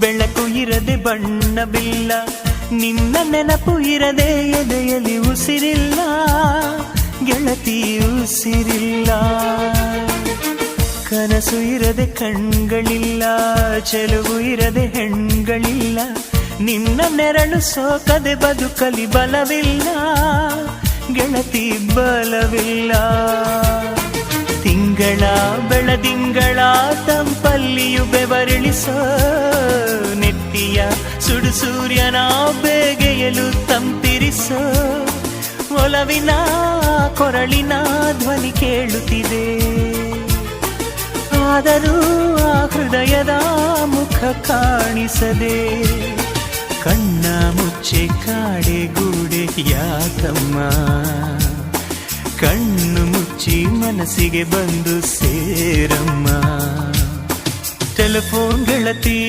ಬೆಳಕು ಇರದೆ ಬಣ್ಣವಿಲ್ಲ. ನಿನ್ನ ನೆನಪು ಇರದೆ ಎದೆಯಲ್ಲಿ ಉಸಿರಿಲ್ಲ. ಗೆಳತಿ ಉಸಿರಿಲ್ಲ. ಕನಸು ಇರದೆ ಕಣ್ಗಳಿಲ್ಲ. ಚೆಲುವು ಇರದೆ ಹೆಣ್ಗಳಿಲ್ಲ. ನಿನ್ನ ನೆರಳು ಸೋಕದೆ ಬದುಕಲಿ ಬಲವಿಲ್ಲ. ಗೆಳತಿ ಬಲವಿಲ್ಲ. ತಿಂಗಳ ಬೆಳದಿಂಗಳ ತಂಪಲ್ಲಿಯು ಬೆವರಿಳಿಸೋ ಸುಡು ಸೂರ್ಯನ ಬೇಗೆಯಲು ತಂಪಿರಿಸೋ ಒಲವಿನ ಕೊರಳಿನ ಧ್ವನಿ ಕೇಳುತ್ತಿದೆ. ಆದರೂ ಆ ಹೃದಯದ ಮುಖ ಕಾಣಿಸದೆ. ಕಣ್ಣ ಮುಚ್ಚೆ ಕಾಡೆ ಗೂಡೆ ಯಾಕಮ್ಮ. ಕಣ್ಣು ಮುಚ್ಚಿ ಮನಸ್ಸಿಗೆ ಬಂದು ಸೇರಮ್ಮ. ಟೆಲಿಫೋನ್ ಗೆಳತಿ